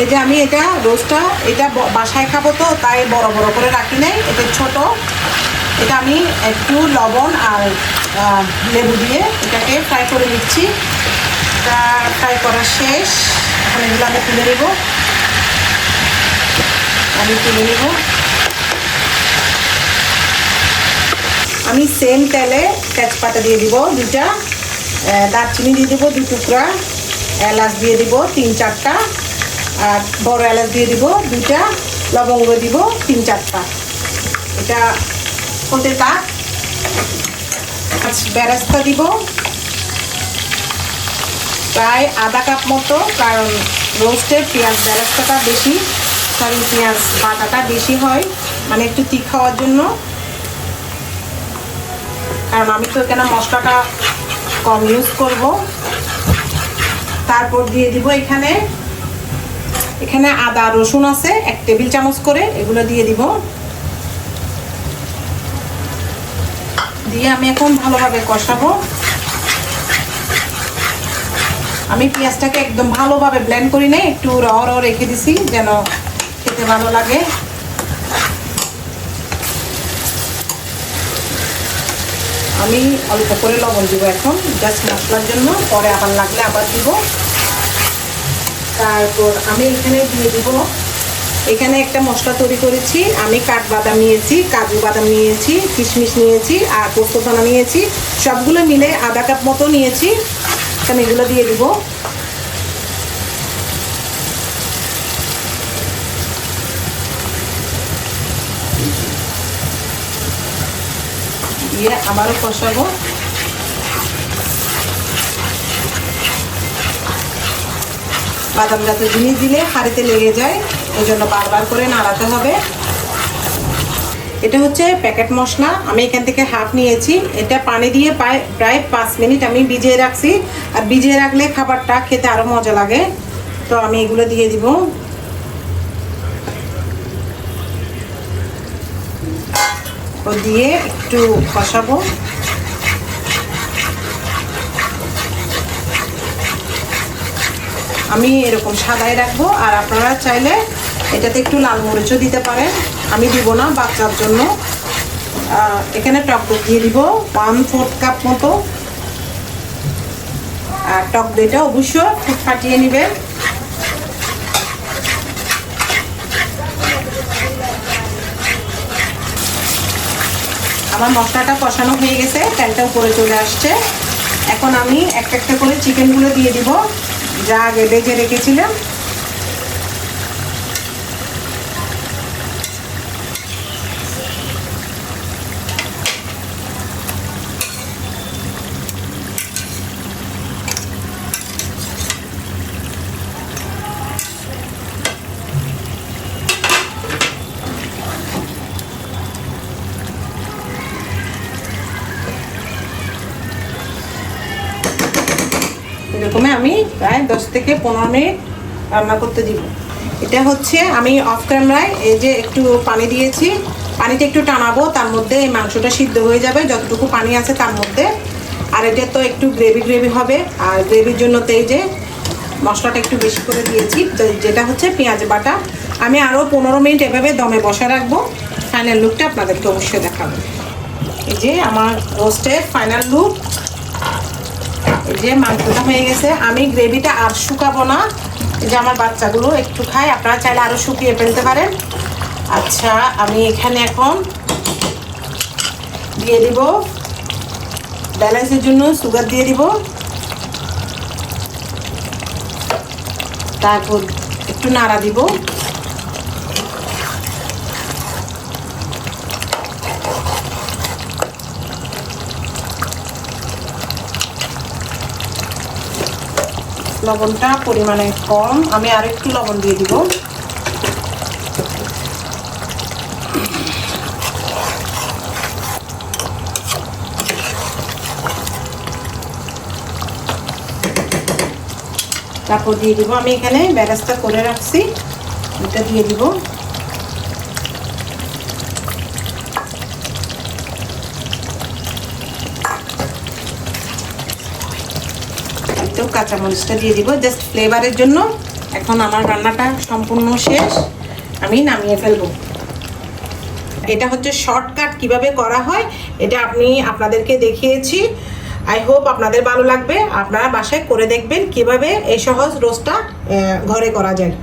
এই যে আমি এটা রোজটা এটা বাসায় খাব তো, তাই বড় বড় করে রাখি নাই। এটা ছোট। এটা আমি একটু লবণ আর লেবু দিয়ে এটাকে ফ্রাই করে নিচ্ছি। এটা ফ্রাই করা শেষ। এখন এগুলো আমি তুলে নেব। আমি তুলে নেব। আমি সেম তেলে তেজপাতা দিয়ে দিব দুটা দারচিনি দিয়ে দেবো দু টুকরা, এলাচ দিয়ে দিব তিন চারটা। আর বড় এলাচ দিয়ে দিব দুটা লবঙ্গ দিব, তিন চারটা। এটা হতে থাক আচ্ছা বেরাস্তা দিব। প্রায় আধা কাপ মতো, কারণ রোস্টের পেঁয়াজ বেরাস্তাটা বেশি সরি পেঁয়াজ বাটাটা বেশি হয় মানে একটু তিক খাওয়ার জন্য। কারণ আমি তো এখানে মশলাটা কম ইউজ করব। তারপর দিয়ে দিব এখানে এখানে আদা, রসুন আছে, এক টেবিল চামচ করে এগুলো দিয়ে দিব। দিয়ে আমি এখন ভালোভাবে কষাবো। আমি পেঁয়াজটাকে একদম ভালোভাবে ব্লেন্ড করি নাই, একটু র র রেখে দিছি যেন খেতে ভালো লাগে। আমি অল্প করে লবণ দিব এখন জাস্ট মশলার জন্য, পরে আবার লাগলে আবার দিব। তারপর আমি এখানে দিয়ে দিব। এখানে একটা মশলা তৈরি করেছি। আমি কাঠবাদাম নিয়েছি, কাজু বাদাম নিয়েছি, কিশমিশ নিয়েছি আর পোস্তদানা নিয়েছি। সবগুলো মিলে আধা কাপ মতো নিয়েছি। আমি এগুলো দিয়ে দিব। দিয়ে আবারও কষাবো। বাদাম জাতীয় জিনিস দিলে হাঁড়িতে লেগে যায় ওই জন্য বারবার করে নাড়াতে হবে। এটা হচ্ছে প্যাকেট মশলা। আমি এখান থেকে হাফ নিয়েছি। এটা পানি দিয়ে প্রায় প্রায় পাঁচ মিনিট আমি ভিজিয়ে রাখছি। আর ভিজিয়ে রাখলে খাবারটা খেতে আরও মজা লাগে। তো আমি এগুলো দিয়ে দিব। দিয়ে একটু কষাবো। আমি এরকম সাদাই রাখব, আর আপনারা চাইলে এটাতে একটু লাল মরিচও দিতে পারেন। আমি দিব না বাচ্চার জন্য। এখানে টক দই দিয়ে দিব ওয়ান ফোর্থ কাপ মতো। আর টক দইটা অবশ্য খুব ফাটিয়ে নেবেন। আমার মশলাটা কষানো হয়ে গেছে, তেলটা উপরে চলে আসছে। এখন আমি একটা একটা করে চিকেনগুলো দিয়ে দিব। যা আগে বেজে রেখেছিলাম এরকমই আমি প্রায় দশ থেকে পনেরো মিনিট রান্না করতে দিব। এটা হচ্ছে আমি অফ ক্যামেরায় এই যে একটু পানি দিয়েছি, পানিটা একটু টানাবো, তার মধ্যে এই মাংসটা সিদ্ধ হয়ে যাবে, যতটুকু পানি আছে তার মধ্যে। আর এটা তো একটু গ্রেভি গ্রেভি হবে, আর গ্রেভির জন্য তো এই যে মশলাটা একটু বেশি করে দিয়েছি যেটা হচ্ছে পেঁয়াজ বাটা। আমি আরও পনেরো মিনিট এভাবে দমে বসা রাখব ফাইনাল লুকটা আপনাদেরকে অবশ্যই দেখাবো। এই যে আমার রোস্টের ফাইনাল লুক যে মাংসটা হয়ে গেছে, আমি গ্রেভিটা আর শুকাবো না। যে আমার বাচ্চাগুলো একটু খায়, আপনারা চাইলে আরও শুকিয়ে ফেলতে পারেন। আচ্ছা আমি এখানে এখন দিয়ে দিব। ব্যালেন্সের জন্য সুগার দিয়ে দিব। তারপর একটু নাড়া দিব। লবণটা পরিমাণে কম। আমি আর একটু লবণ দিয়ে দিব। তারপর দিয়ে দিব। আমি এখানে ব্যারাস্তা করে রাখছি। এটা দিয়ে দিব। একটু কাঁচামরিচটা দিয়ে দিব। জাস্ট ফ্লেভারের জন্য এখন আমার রান্নাটা সম্পূর্ণ শেষ। আমি নামিয়ে ফেলব। এটা হচ্ছে শর্টকাট কীভাবে করা হয়, এটা আপনি আপনাদেরকে দেখিয়েছি। আই হোপ আপনাদের ভালো লাগবে। আপনারা বাসায় করে দেখবেন কীভাবে এই সহজ রোজটা ঘরে করা যায়।